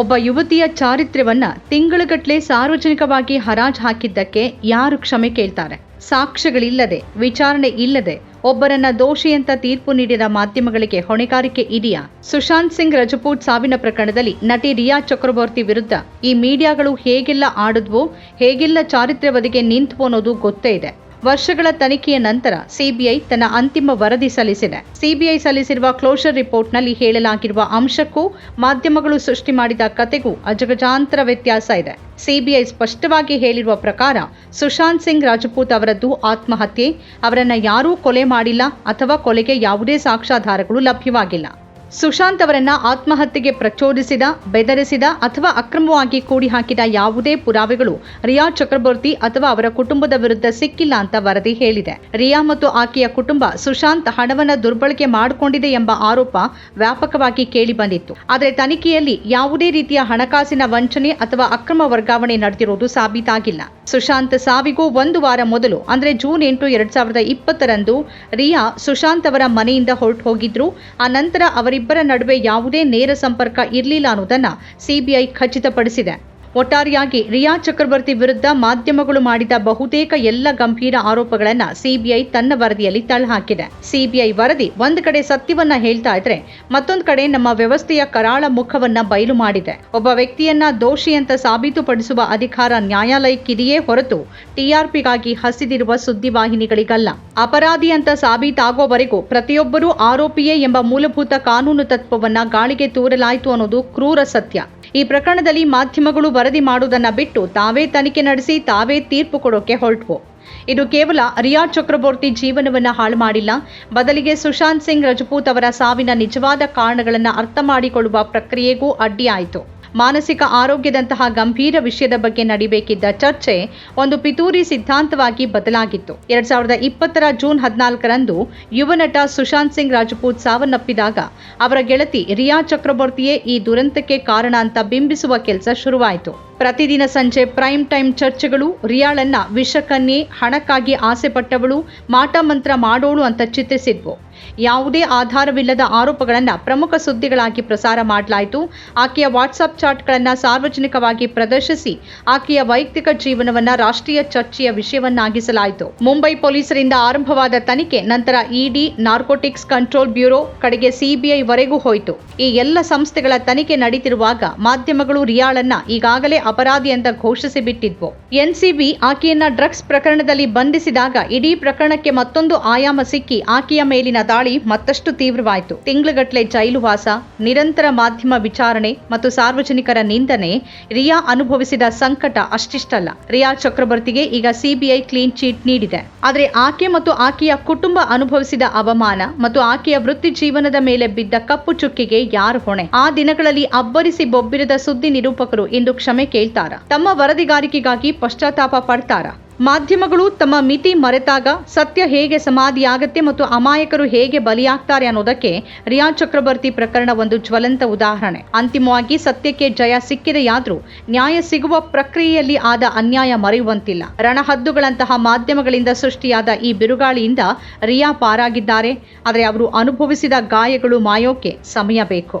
ಒಬ್ಬ ಯುವತಿಯ ಚಾರಿತ್ರ್ಯವನ್ನ ತಿಂಗಳುಗಟ್ಟಲೆ ಸಾರ್ವಜನಿಕವಾಗಿ ಹರಾಜು ಹಾಕಿದ್ದಕ್ಕೆ ಯಾರು ಕ್ಷಮೆ ಕೇಳ್ತಾರೆ? ಸಾಕ್ಷ್ಯಗಳಿಲ್ಲದೆ, ವಿಚಾರಣೆ ಇಲ್ಲದೆ ಒಬ್ಬರನ್ನ ದೋಷಿ ಅಂತ ತೀರ್ಪು ನೀಡಿದ ಮಾಧ್ಯಮಗಳಿಗೆ ಹೊಣೆಗಾರಿಕೆ ಇದೆಯಾ? ಸುಶಾಂತ್ ಸಿಂಗ್ ರಜಪೂತ್ ಸಾವಿನ ಪ್ರಕರಣದಲ್ಲಿ ನಟಿ ರಿಯಾ ಚಕ್ರವರ್ತಿ ವಿರುದ್ಧ ಈ ಮೀಡಿಯಾಗಳು ಹೇಗೆಲ್ಲ ಆಡಿದ್ವೋ, ಹೇಗೆಲ್ಲ ಚಾರಿತ್ರ್ಯವದಿಗೆ ನಿಂತ್ವು ಅನ್ನೋದು ಗೊತ್ತೇ ಇದೆ. ವರ್ಷಗಳ ತನಿಖೆಯ ನಂತರ ಸಿಬಿಐ ತನ್ನ ಅಂತಿಮ ವರದಿ ಸಲ್ಲಿಸಿದೆ. ಸಿಬಿಐ ಸಲ್ಲಿಸಿರುವ ಕ್ಲೋಷರ್ ರಿಪೋರ್ಟ್ನಲ್ಲಿ ಹೇಳಲಾಗಿರುವ ಅಂಶಕ್ಕೂ ಮಾಧ್ಯಮಗಳು ಸೃಷ್ಟಿ ಮಾಡಿದ ಕತೆಗೂ ಅಜಗಜಾಂತರ ವ್ಯತ್ಯಾಸ ಇದೆ. ಸಿಬಿಐ ಸ್ಪಷ್ಟವಾಗಿ ಹೇಳಿರುವ ಪ್ರಕಾರ, ಸುಶಾಂತ್ ಸಿಂಗ್ ರಾಜಪೂತ್ ಅವರದ್ದು ಆತ್ಮಹತ್ಯೆ, ಅವರನ್ನ ಯಾರೂ ಕೊಲೆ ಮಾಡಿಲ್ಲ ಅಥವಾ ಕೊಲೆಗೆ ಯಾವುದೇ ಸಾಕ್ಷ್ಯಾಧಾರಗಳು ಲಭ್ಯವಾಗಿಲ್ಲ. ಸುಶಾಂತ್ ಅವರನ್ನ ಆತ್ಮಹತ್ಯೆಗೆ ಪ್ರಚೋದಿಸಿದ, ಬೆದರಿಸಿದ ಅಥವಾ ಅಕ್ರಮವಾಗಿ ಕೂಡಿ ಹಾಕಿದ ಯಾವುದೇ ಪುರಾವೆಗಳು ರಿಯಾ ಚಕ್ರವರ್ತಿ ಅಥವಾ ಅವರ ಕುಟುಂಬದ ವಿರುದ್ಧ ಸಿಕ್ಕಿಲ್ಲ ಅಂತ ವರದಿ ಹೇಳಿದೆ. ರಿಯಾ ಮತ್ತು ಆಕೆಯ ಕುಟುಂಬ ಸುಶಾಂತ್ ಹಣವನ್ನು ದುರ್ಬಳಕೆ ಮಾಡಿಕೊಂಡಿದೆ ಎಂಬ ಆರೋಪ ವ್ಯಾಪಕವಾಗಿ ಕೇಳಿಬಂದಿತ್ತು ಆದರೆ ತನಿಖೆಯಲ್ಲಿ ಯಾವುದೇ ರೀತಿಯ ಹಣಕಾಸಿನ ವಂಚನೆ ಅಥವಾ ಅಕ್ರಮ ವರ್ಗಾವಣೆ ನಡೆದಿರುವುದು ಸಾಬೀತಾಗಿಲ್ಲ. ಸುಶಾಂತ್ ಸಾವಿಗೂ ಒಂದು ವಾರ ಮೊದಲು, ಅಂದರೆ ಜೂನ್ ಎಂಟು ಎರಡು ಸಾವಿರದ ಇಪ್ಪತ್ತರಂದು, ರಿಯಾ ಸುಶಾಂತ್ ಅವರ ಮನೆಯಿಂದ ಹೊರಟು ಹೋಗಿದ್ರು ಆ ನಂತರ ಅವರಿಬ್ಬರ ನಡುವೆ ಯಾವುದೇ ನೇರ ಸಂಪರ್ಕ ಇರಲಿಲ್ಲ ಅನ್ನೋದನ್ನು ಸಿಬಿಐ ಖಚಿತಪಡಿಸಿದೆ. ಒಟ್ಟಾರೆಯಾಗಿ ರಿಯಾ ಚಕ್ರವರ್ತಿ ವಿರುದ್ಧ ಮಾಧ್ಯಮಗಳು ಮಾಡಿದ ಬಹುತೇಕ ಎಲ್ಲ ಗಂಭೀರ ಆರೋಪಗಳನ್ನು ಸಿಬಿಐ ತನ್ನ ವರದಿಯಲ್ಲಿ ತಳ್ಳಹಾಕಿದೆ. ಸಿಬಿಐ ವರದಿ ಒಂದು ಕಡೆ ಸತ್ಯವನ್ನ ಹೇಳ್ತಾ ಇದ್ರೆ ಮತ್ತೊಂದು ಕಡೆ ನಮ್ಮ ವ್ಯವಸ್ಥೆಯ ಕರಾಳ ಮುಖವನ್ನ ಬಯಲು ಮಾಡಿದೆ. ಒಬ್ಬ ವ್ಯಕ್ತಿಯನ್ನ ದೋಷಿ ಅಂತ ಸಾಬೀತುಪಡಿಸುವ ಅಧಿಕಾರ ನ್ಯಾಯಾಲಯಕ್ಕಿದೆಯೇ ಹೊರತು ಟಿಆರ್ಪಿಗಾಗಿ ಹಸಿದಿರುವ ಸುದ್ದಿವಾಹಿನಿಗಳಿಗಲ್ಲ ಅಪರಾಧಿ ಅಂತ ಸಾಬೀತಾಗೋವರೆಗೂ ಪ್ರತಿಯೊಬ್ಬರೂ ಆರೋಪಿಯೇ ಎಂಬ ಮೂಲಭೂತ ಕಾನೂನು ತತ್ವವನ್ನ ಗಾಳಿಗೆ ತೂರಲಾಯಿತು ಅನ್ನೋದು ಕ್ರೂರ ಸತ್ಯ. ಈ ಪ್ರಕರಣದಲ್ಲಿ ಮಾಧ್ಯಮಗಳು ವರದಿ ಮಾಡುವುದನ್ನು ಬಿಟ್ಟು ತಾವೇ ತನಿಖೆ ನಡೆಸಿ ತಾವೇ ತೀರ್ಪು ಕೊಡೋಕೆ ಹೊರಟ್ವು. ಇದು ಕೇವಲ ರಿಯಾ ಚಕ್ರವರ್ತಿ ಜೀವನವನ್ನು ಹಾಳು ಮಾಡಿಲ್ಲ. ಬದಲಿಗೆ ಸುಶಾಂತ್ ಸಿಂಗ್ ರಜಪೂತ್ ಅವರ ಸಾವಿನ ನಿಜವಾದ ಕಾರಣಗಳನ್ನು ಅರ್ಥ ಮಾಡಿಕೊಳ್ಳುವ ಪ್ರಕ್ರಿಯೆಗೂ ಅಡ್ಡಿಯಾಯಿತು. ಮಾನಸಿಕ ಆರೋಗ್ಯದಂತಹ ಗಂಭೀರ ವಿಷಯದ ಬಗ್ಗೆ ನಡಿಬೇಕಿದ್ದ ಚರ್ಚೆ ಒಂದು ಪಿತೂರಿ ಸಿದ್ಧಾಂತವಾಗಿ ಬದಲಾಗಿತ್ತು. ಎರಡ್ ಸಾವಿರದ ಇಪ್ಪತ್ತರ ಜೂನ್ ಹದಿನಾಲ್ಕರಂದು ಯುವ ನಟ ಸುಶಾಂತ್ ಸಿಂಗ್ ರಾಜಪೂತ್ ಸಾವನ್ನಪ್ಪಿದಾಗ ಅವರ ಗೆಳತಿ ರಿಯಾ ಚಕ್ರವರ್ತಿಯೇ ಈ ದುರಂತಕ್ಕೆ ಕಾರಣ ಅಂತ ಬಿಂಬಿಸುವ ಕೆಲಸ ಶುರುವಾಯಿತು. ಪ್ರತಿದಿನ ಸಂಜೆ ಪ್ರೈಮ್ ಟೈಮ್ ಚರ್ಚೆಗಳು, ರಿಯಾಳನ್ನ ವಿಷಕನ್ಯೆ, ಹಣಕ್ಕಾಗಿ ಆಸೆ ಪಟ್ಟವಳು ಮಾಟ ಮಂತ್ರ ಮಾಡೋಳು ಅಂತ ಚಿತ್ರಿಸಿದ್ವು. ಯಾವುದೇ ಆಧಾರವಿಲ್ಲದ ಆರೋಪಗಳನ್ನು ಪ್ರಮುಖ ಸುದ್ದಿಗಳಾಗಿ ಪ್ರಸಾರ ಮಾಡಲಾಯಿತು. ಆಕೆಯ ವಾಟ್ಸಪ್ ಚಾಟ್ಗಳನ್ನು ಸಾರ್ವಜನಿಕವಾಗಿ ಪ್ರದರ್ಶಿಸಿ ಆಕೆಯ ವೈಯಕ್ತಿಕ ಜೀವನವನ್ನು ರಾಷ್ಟ್ರೀಯ ಚರ್ಚೆಯ ವಿಷಯವನ್ನಾಗಿಸಲಾಯಿತು. ಮುಂಬೈ ಪೊಲೀಸರಿಂದ ಆರಂಭವಾದ ತನಿಖೆ ನಂತರ ಇಡಿ, ನಾರ್ಕೋಟಿಕ್ಸ್ ಕಂಟ್ರೋಲ್ ಬ್ಯೂರೋ ಕಡೆಗೆ ಸಿಬಿಐ ವರೆಗೂ ಹೋಯಿತು. ಈ ಎಲ್ಲ ಸಂಸ್ಥೆಗಳ ತನಿಖೆ ನಡೀತಿರುವಾಗ ಮಾಧ್ಯಮಗಳು ರಿಯಾಳನ್ನ ಈಗಾಗಲೇ ಅಪರಾಧಿ ಅಂತ ಘೋಷಿಸಿ ಬಿಟ್ಟಿದ್ವು ಎನ್ಸಿಬಿ ಆಕೆಯನ್ನ ಡ್ರಗ್ಸ್ ಪ್ರಕರಣದಲ್ಲಿ ಬಂಧಿಸಿದಾಗ ಇಡೀ ಪ್ರಕರಣಕ್ಕೆ ಮತ್ತೊಂದು ಆಯಾಮ ಸಿಕ್ಕಿ ಆಕೆಯ ಮೇಲಿನ ದಾಳಿ ಮತ್ತಷ್ಟು ತೀವ್ರವಾಯಿತು. ತಿಂಗಳುಗಟ್ಟಲೆ ಜೈಲುವಾಸ ನಿರಂತರ ಮಾಧ್ಯಮ ವಿಚಾರಣೆ ಮತ್ತು ಸಾರ್ವಜನಿಕರ ನಿಂದನೆ ರಿಯಾ ಅನುಭವಿಸಿದ ಸಂಕಟ ಅಷ್ಟಿಷ್ಟಲ್ಲ. ರಿಯಾ ಚಕ್ರವರ್ತಿಗೆ ಈಗ ಸಿಬಿಐ ಕ್ಲೀನ್ ಚೀಟ್ ನೀಡಿದೆ. ಆದರೆ ಆಕೆ ಮತ್ತು ಆಕೆಯ ಕುಟುಂಬ ಅನುಭವಿಸಿದ ಅವಮಾನ ಮತ್ತು ಆಕೆಯ ವೃತ್ತಿ ಜೀವನದ ಮೇಲೆ ಬಿದ್ದ ಕಪ್ಪು ಚುಕ್ಕಿಗೆ ಯಾರು ಹೊಣೆ? ಆ ದಿನಗಳಲ್ಲಿ ಅಬ್ಬರಿಸಿ ಬೊಬ್ಬಿರದ ಸುದ್ದಿ ನಿರೂಪಕರು ಇಂದು ಕ್ಷಮೆ ಕೇಳ್ತಾರ. ತಮ್ಮ ವರದಿಗಾರಿಕೆಗಾಗಿ ಪಶ್ಚಾತ್ತಾಪ ಪಡ್ತಾರ. ಮಾಧ್ಯಮಗಳು ತಮ್ಮ ಮಿತಿ ಮರೆತಾಗ ಸತ್ಯ ಹೇಗೆ ಸಮಾಧಿಯಾಗತ್ತೆ ಮತ್ತು ಅಮಾಯಕರು ಹೇಗೆ ಬಲಿಯಾಗ್ತಾರೆ ಅನ್ನೋದಕ್ಕೆ ರಿಯಾ ಚಕ್ರವರ್ತಿ ಪ್ರಕರಣ ಒಂದು ಜ್ವಲಂತ ಉದಾಹರಣೆ. ಅಂತಿಮವಾಗಿ ಸತ್ಯಕ್ಕೆ ಜಯ ಸಿಕ್ಕಿದೆಯಾದ್ರೂ ನ್ಯಾಯ ಸಿಗುವ ಪ್ರಕ್ರಿಯೆಯಲ್ಲಿ ಆದ ಅನ್ಯಾಯ ಮರೆಯುವಂತಿಲ್ಲ. ರಣಹದ್ದುಗಳಂತಹ ಮಾಧ್ಯಮಗಳಿಂದ ಸೃಷ್ಟಿಯಾದ ಈ ಬಿರುಗಾಳಿಯಿಂದ ರಿಯಾ ಪಾರಾಗಿದ್ದಾರೆ. ಆದರೆ ಅವರು ಅನುಭವಿಸಿದ ಗಾಯಗಳು ಮಾಯೋಕೆ ಸಮಯ ಬೇಕು.